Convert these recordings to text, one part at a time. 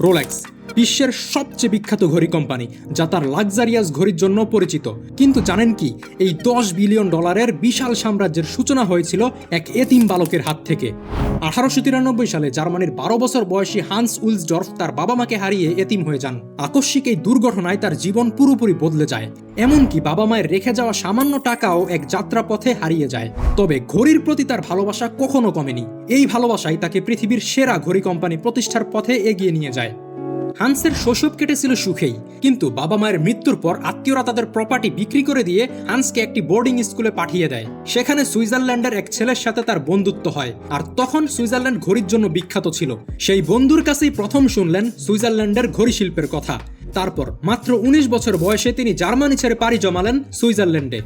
Rolex বিশ্বের সবচেয়ে বিখ্যাত ঘড়ি কোম্পানি, যা তার লাক্সারিয়াস ঘড়ির জন্য পরিচিত। কিন্তু জানেন কি, এই দশ বিলিয়ন ডলারের বিশাল সাম্রাজ্যের সূচনা হয়েছিল এক এতিম বালকের হাত থেকে। আঠারোশো তিরানব্বই সালে জার্মানির বারো বছর বয়সী হান্স উইলসডর্ফ তার বাবা মাকে হারিয়ে এতিম হয়ে যান। আকস্মিক এই দুর্ঘটনায় তার জীবন পুরোপুরি বদলে যায়। এমনকি বাবা মায়ের রেখে যাওয়া সামান্য টাকাও এক যাত্রাপথে হারিয়ে যায়। তবে ঘড়ির প্রতি তার ভালোবাসা কখনো কমেনি। এই ভালোবাসাই তাকে পৃথিবীর সেরা ঘড়ি কোম্পানি প্রতিষ্ঠার পথে এগিয়ে নিয়ে যায়। হান্সের শৈশব কেটেছিল সুখেই, কিন্তু বাবা মায়ের মৃত্যুর পর আত্মীয়রা তাদের প্রপার্টি বিক্রি করে দিয়ে হান্সকে একটি বোর্ডিং স্কুলে পাঠিয়ে দেয়। সেখানে সুইজারল্যান্ডের এক ছেলের সাথে তার বন্ধুত্ব হয়, আর তখন সুইজারল্যান্ড ঘড়ির জন্য বিখ্যাত ছিল। সেই বন্ধুর কাছেই প্রথম শুনলেন সুইজারল্যান্ডের ঘড়ি শিল্পের কথা। তারপর মাত্র উনিশ বছর বয়সে তিনি জার্মানি ছেড়ে পাড়ি জমালেন সুইজারল্যান্ডে।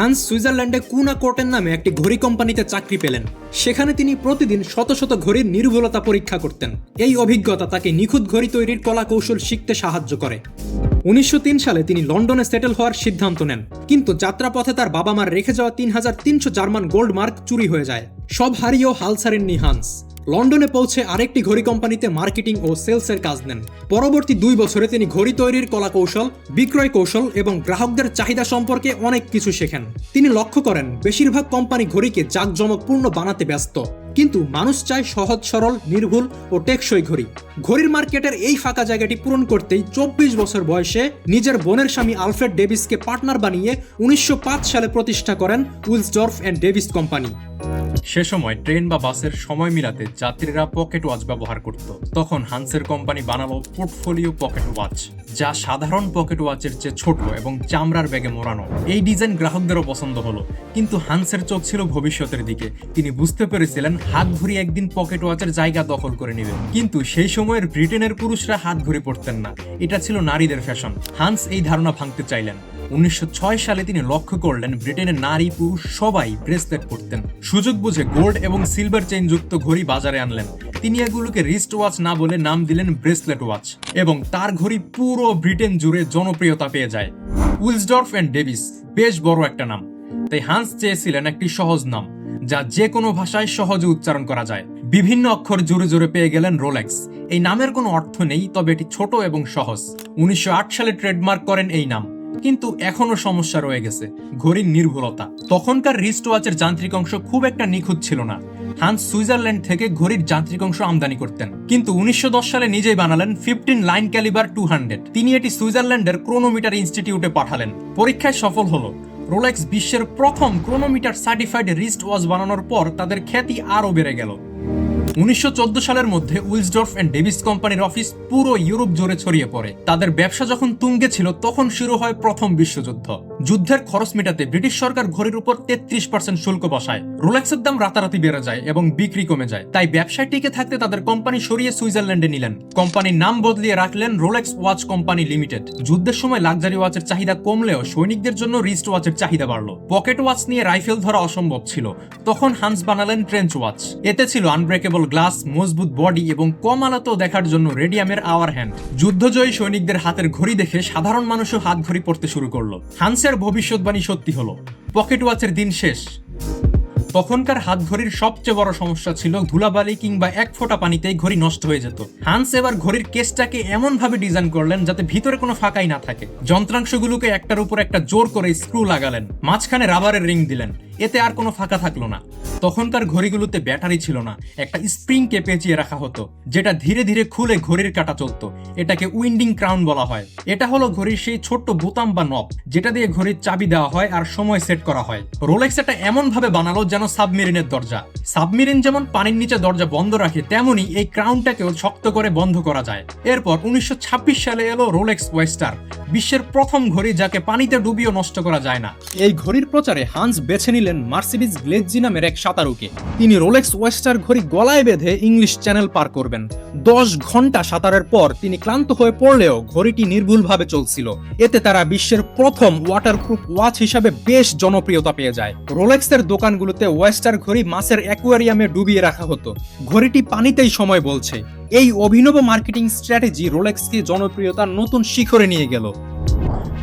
হান্স সুইজারল্যান্ডে কুনা কোর্টের নামে একটি ঘড়ি কোম্পানিতে চাকরি পেলেন। সেখানে তিনি প্রতিদিন শত শত ঘড়ির নির্ভুলতা পরীক্ষা করতেন। এই অভিজ্ঞতা তাকে নিখুঁত ঘড়ি তৈরির কলা কৌশল শিখতে সাহায্য করে। উনিশশো তিন সালে তিনি লন্ডনে সেটেল হওয়ার সিদ্ধান্ত নেন। কিন্তু যাত্রাপথে তার বাবা মার রেখে যাওয়া তিন হাজার তিনশো জার্মান গোল্ড মার্ক চুরি হয়ে যায়। সব হারিয়েও হাল ছাড়েননি হান্স। লন্ডনে পৌঁছে আরেকটি ঘড়ি কোম্পানিতে মার্কেটিং ও সেলসের কাজ নেন। পরবর্তী দুই বছরে তিনি ঘড়ি তৈরির কলা কৌশল বিক্রয় কৌশল এবং গ্রাহকদের চাহিদা সম্পর্কে অনেক কিছু শেখেন। তিনি লক্ষ্য করেন, বেশিরভাগ কোম্পানি ঘড়িকে জাঁকজমকপূর্ণ বানাতে ব্যস্ত। কিন্তু মানুষ চায় সহজ, সরল, নির্ভুল ও টেকসই ঘড়ি। ঘড়ির মার্কেটের এই ফাঁকা জায়গাটি পূরণ করতেই চব্বিশ বছর বয়সে নিজের বোনের স্বামী আলফ্রেড ডেভিসকে পার্টনার বানিয়ে উনিশশো পাঁচ সালে প্রতিষ্ঠা করেন উইলসডর্ফ অ্যান্ড ডেভিস কোম্পানি। সে সময় ট্রেন বা বাসের সময় মিলাতে যাত্রীরা পকেট ওয়াচ ব্যবহার করত। তখন হান্সের কোম্পানি বানালো পোর্টফোলিও পকেট ওয়াচ, যা সাধারণ পকেট ওয়াচের চেয়ে ছোট এবং চামড়ার ব্যাগে মোড়ানো। এই ডিজাইন গ্রাহকদেরও পছন্দ হলো, কিন্তু হান্সের চোখ ছিল ভবিষ্যতের দিকে। তিনি বুঝতে পেরেছিলেন হাত ঘড়ি একদিন পকেট ওয়াচের জায়গা দখল করে নেবে। কিন্তু সেই সময়ের ব্রিটেনের পুরুষরা হাত ঘড়ি পড়তেন না। এটা ছিল নারীদের ফ্যাশন। হান্স এই ধারণা ভাঙতে চাইলেন। উনিশশো ছয় সালে তিনি লক্ষ্য করলেন ব্রিটেনের নারী পুরুষ সবাই ব্রেসলেট পরতেন। সুযোগ বুঝে গোল্ড এবং সিলভার চেইন যুক্ত ঘড়ি বাজারে আনলেন। তিনি এগুলোকে রিস্ট ওয়াচ না বলে নাম দিলেন ব্রেসলেট ওয়াচ এবং তার ঘড়ি পুরো ব্রিটেন জুড়ে জনপ্রিয়তা পেয়ে যায়। উইলসডর্ফ অ্যান্ড ডেভিস, বেশ বড় একটা নাম। তাই হান্স চেয়েছিলেন একটি সহজ নাম, যা যে কোনো ভাষায় সহজে উচ্চারণ করা যায়। বিভিন্ন অক্ষর জুড়ে জোরে পেয়ে গেলেন রোলেক্স। এই নামের কোনো অর্থ নেই, তবে এটি ছোট এবং সহজ। উনিশশো আট সালে ট্রেডমার্ক করেন এই নাম। কিন্তু এখনও সমস্যা রয়ে গেছে। ঘড়ির নির্ভুলতা। তখনকার রিস্ট ওয়াচের যান্ত্রিক অংশ খুব একটা নিখুঁত ছিল না। হান্স সুইজারল্যান্ড থেকে ঘড়ির যান্ত্রিক অংশ আমদানি করতেন। কিন্তু উনিশশো দশ সালে নিজেই বানালেন fifteen line calibre two hundred তিনি এটি সুইজারল্যান্ডের ক্রোনোমিটার ইনস্টিটিউটে পাঠালেন। পরীক্ষায় সফল হলো। রোলেক্স বিশ্বের প্রথম ক্রোনোমিটার সার্টিফাইড রিস্ট ওয়াচ বানানোর পর তাদের খ্যাতি আরও বেড়ে গেল। উনিশশো চোদ্দ সালের মধ্যে উইলসডর্ফ অ্যান্ড ডেভিস কোম্পানির অফিস পুরো ইউরোপ জুড়ে ছড়িয়ে পড়ে। তাদের ব্যবসা যখন তুঙ্গে ছিল, তখন শুরু হয় প্রথম বিশ্বযুদ্ধ। যুদ্ধের খরচ মেটাতে ব্রিটিশ সরকার ঘড়ির উপর তেত্রিশ পার্সেন্ট শুল্ক বসায়। রোলেক্সের দাম রাতারাতি বেড়ে যায় এবং বিক্রি কমে যায়। তাই ব্যবসায় টিকে থাকতে তাদের কোম্পানি সরিয়ে সুইজারল্যান্ডে নিলেন। কোম্পানির নাম বদলিয়ে রাখলেন রোলেক্স ওয়াচ কোম্পানি লিমিটেড। যুদ্ধের সময় লাক্সারি ওয়াচের চাহিদা কমলেও সৈনিকদের জন্য রিস্ট ওয়াচের চাহিদা বাড়লো। পকেট ওয়াচ নিয়ে রাইফেল ধরা অসম্ভব ছিল। তখন হান্স বানালেন ট্রেঞ্চ ওয়াচ। এতে ছিল আনব্রেকেবল গ্লাস মজবুত বডি এবং কম আলোতেও দেখার জন্য রেডিয়ামের আওয়ার হ্যান্ড যুদ্ধজয়ী সৈনিকদের হাতের ঘড়ি দেখে সাধারণ মানুষও হাত ঘড়ি পড়তে শুরু করল। হান্সের ভবিষ্যৎবাণী সত্যি হলো। পকেট ওয়াচের দিন শেষ। তখনকার হাত ঘড়ির সবচেয়ে বড় সমস্যা ছিল ধুলাবালি কিংবা এক ফোঁটা পানিতেই ঘড়ি নষ্ট হয়ে যেত। হান্স এবার ঘড়ির কেসটাকে এমন ভাবে ডিজাইন করলেন যাতে ভিতরে কোনো ফাঁকাই না থাকে। যন্ত্রাংশগুলোকে একটার উপর একটা জোর করে স্ক্রু লাগালেন, মাঝখানে রাবারের রিং দিলেন। এতে আর কোনো ফাঁকা থাকল না। তখনকার ঘড়িগুলোতে ব্যাটারি ছিল না। একটা স্প্রিংকে পেঁচিয়ে রাখা হতো, যেটা ধীরে ধীরে খুলে ঘড়ির কাটা চলতো। এটাকে উইন্ডিং ক্রাউন বলা হয়। এটা হলো ঘড়ির সেই ছোট্ট বোতাম বা নব, যেটা দিয়ে ঘড়ির চাবি দেওয়া হয় আর সময় সেট করা হয়। রোলেক্স এটা এমন ভাবে বানালো যেন সাবমেরিনের দরজা। সাবমেরিন যেমন পানির নিচে দরজা বন্ধ রাখে, তেমনি এই ক্রাউনটাকেও শক্ত করে বন্ধ করা যায়। এরপর উনিশশো ছাব্বিশ সালে এলো রোলেক্স ওয়েস্টার, বিশ্বের প্রথম ঘড়ি যাকে পানিতে ডুবিয়েও নষ্ট করা যায় না। এই ঘড়ির প্রচারে হান্স বেছে নিলেন মার্সিডিজ গ্লেজি নামের এক সাঁতারুকে। তিনি রোলেক্স ওয়েস্টার ঘড়ি গলায় বেঁধে ইংলিশ চ্যানেল পার করবেন। দশ ঘণ্টা সাঁতারের পর তিনি ক্লান্ত হয়ে পড়লেও ঘড়িটি নির্ভুলভাবে চলছিল। এতে তারা বিশ্বের প্রথম ওয়াটারপ্রুফ ওয়াচ হিসাবে বেশ জনপ্রিয়তা পেয়ে যায়। রোলেক্সের দোকানগুলোতে ওয়েস্টার ঘড়ি মাছের অ্যাকুয়ারিয়ামে ডুবিয়ে রাখা হতো। ঘড়িটি পানিতেই সময় বলছে। এই অভিনব মার্কেটিং স্ট্র্যাটেজি রোলেক্সকে জনপ্রিয়তার নতুন শিখরে নিয়ে গেল।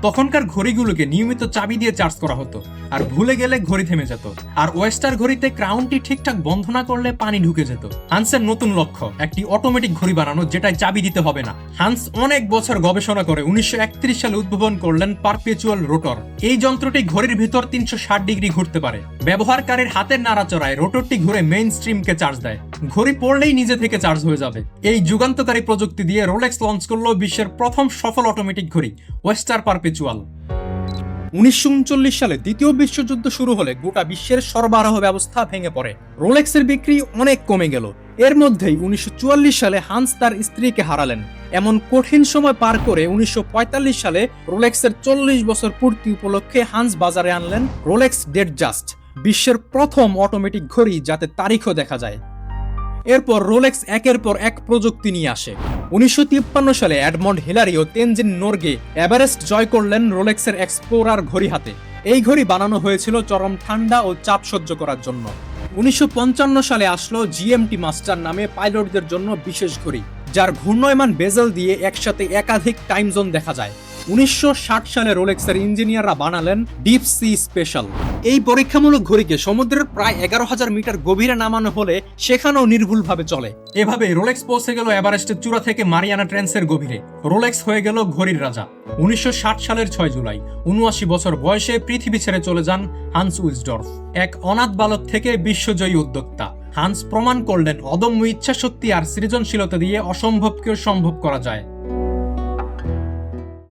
তখনকার ঘড়িগুলোকে নিয়মিত চাবি দিয়ে চার্জ করা হতো। আর ভুলে গেলে ঘড়ি থেমে যেত। আর ওয়েস্টার ঘড়িতে ক্রাউনটি ঠিকঠাক বন্ধ না করলে পানি ঢুকে যেত। হান্সের নতুন লক্ষ্য, একটি অটোমেটিক ঘড়ি বানানো যেটায় চাবি দিতে হবে না। হান্স অনেক বছর গবেষণা করে উনিশশো সালে উদ্ভাবন করলেন পারপেচুয়াল রোটর এই যন্ত্রটি ঘড়ির ভিতর তিনশো ষাট ডিগ্রি ঘুরতে পারে। ব্যবহারকারীর হাতের নাড়াচড়ায় রোটরটি ঘুরে মেইন স্ট্রিমকে চার্জ দেয়। ঘড়ি পড়লেই নিজে থেকে চার্জ হয়ে যাবে। এই যুগান্তকারী প্রযুক্তি দিয়ে রোলেক্স লঞ্চ করল বিশ্বের প্রথম সফল অটোমেটিক ঘড়ি, ওয়েস্টার পারপেচুয়াল উনিশশো সালে দ্বিতীয় বিশ্বযুদ্ধ শুরু হলে গোটা বিশ্বের সরবরাহ ব্যবস্থা ভেঙে পড়ে। রোলেক্সের বিক্রি অনেক কমে গেল। এর মধ্যেই উনিশশো চুয়াল্লিশ সালে হান্স তার স্ত্রীকে হারালেন। এমন কঠিন সময় পার করে উনিশশো পঁয়তাল্লিশ সালে রোলেক্সের চল্লিশ বছর পূর্তি উপলক্ষে হান্স বাজারে আনলেন রোলেক্স ডেট জাস্ট, বিশ্বের প্রথম অটোমেটিক ঘড়ি যাতে তারিখও দেখা যায়। এরপর রোলেক্স একের পর এক প্রযুক্তি নিয়ে আসে। উনিশশো তিপ্পান্ন সালে অ্যাডমন্ড হিলারি ও তেনজিন নোরগে এভারেস্ট জয় করলেন রোলেক্সের এক্সপ্লোরার ঘড়ি হাতে। এই ঘড়ি বানানো হয়েছিল চরম ঠান্ডা ও চাপ সহ্য করার জন্য। উনিশশো পঞ্চান্ন সালে আসলো জিএমটি মাস্টার নামে পাইলটদের জন্য বিশেষ ঘড়ি, যার ঘূর্ণয়মান বেজেল দিয়ে একসাথে একাধিক টাইম জোন দেখা যায়। উনিশশো ষাট সালে রোলেক্সের ইঞ্জিনিয়াররা বানালেন ডিপ সি স্পেশাল এই পরীক্ষামূলক ঘড়িকে সমুদ্রের প্রায় এগারো হাজার মিটার গভীরে নামানো হলে সেখানেও নির্ভুলভাবে চলে। এভাবে রোলেক্স পৌঁছে গেল এভারেস্টের চূড়া থেকে মারিয়ানা ট্রেন্সের গভীরে। রোলেক্স হয়ে গেল ঘড়ির রাজা। উনিশশো ষাট সালের ছয় জুলাই, উনআশি বছর বয়সে পৃথিবী ছেড়ে চলে যান হান্স উইজডর্ফ এক অনাথ বালক থেকে বিশ্বজয়ী উদ্যোক্তা। হান্স প্রমাণ করলেন অদম্য ইচ্ছাশক্তি আর সৃজনশীলতা দিয়ে অসম্ভবকেও সম্ভব করা যায়।